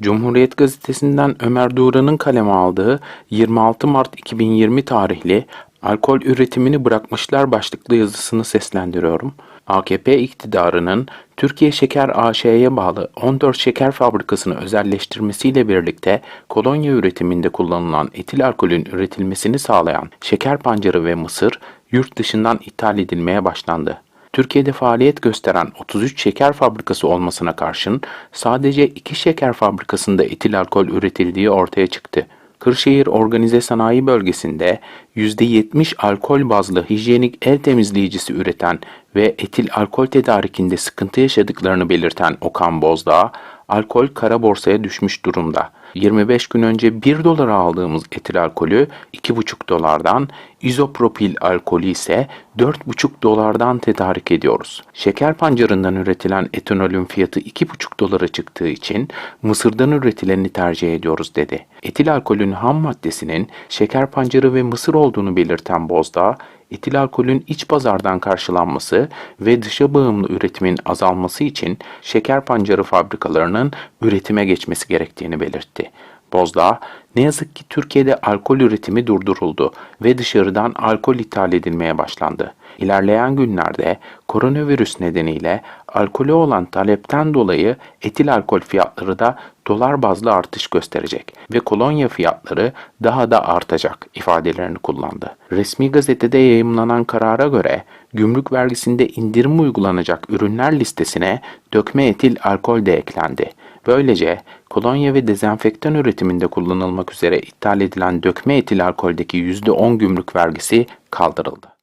Cumhuriyet Gazetesi'nden Ömer Duran'ın kaleme aldığı 26 Mart 2020 tarihli Alkol üretimini bırakmışlar başlıklı yazısını seslendiriyorum. AKP iktidarının Türkiye Şeker AŞ'ye bağlı 14 şeker fabrikasını özelleştirmesiyle birlikte kolonya üretiminde kullanılan etil alkolün üretilmesini sağlayan şeker pancarı ve mısır yurt dışından ithal edilmeye başlandı. Türkiye'de faaliyet gösteren 33 şeker fabrikası olmasına karşın sadece 2 şeker fabrikasında etil alkol üretildiği ortaya çıktı. Kırşehir Organize Sanayi Bölgesi'nde %70 alkol bazlı hijyenik el temizleyicisi üreten ve etil alkol tedarikinde sıkıntı yaşadıklarını belirten Okan Bozdağ, alkol kara borsaya düşmüş durumda. 25 gün önce 1 dolara aldığımız etil alkolü 2,5 dolardan, izopropil alkolü ise 4,5 dolardan tedarik ediyoruz. Şeker pancarından üretilen etanolün fiyatı 2,5 dolara çıktığı için mısırdan üretileni tercih ediyoruz dedi. Etil alkolün ham maddesinin şeker pancarı ve mısır olduğunu belirten Bozdağ, etil alkolün iç pazardan karşılanması ve dışa bağımlı üretimin azalması için şeker pancarı fabrikalarının üretime geçmesi gerektiğini belirtti. Bozdağ, ne yazık ki Türkiye'de alkol üretimi durduruldu ve dışarıdan alkol ithal edilmeye başlandı. İlerleyen günlerde koronavirüs nedeniyle alkolü olan talepten dolayı etil alkol fiyatları da dolar bazlı artış gösterecek ve kolonya fiyatları daha da artacak ifadelerini kullandı. Resmi gazetede yayımlanan karara göre gümrük vergisinde indirim uygulanacak ürünler listesine dökme etil alkol de eklendi. Böylece kolonya ve dezenfektan üretiminde kullanılmak üzere ithal edilen dökme etil alkoldeki %10 gümrük vergisi kaldırıldı.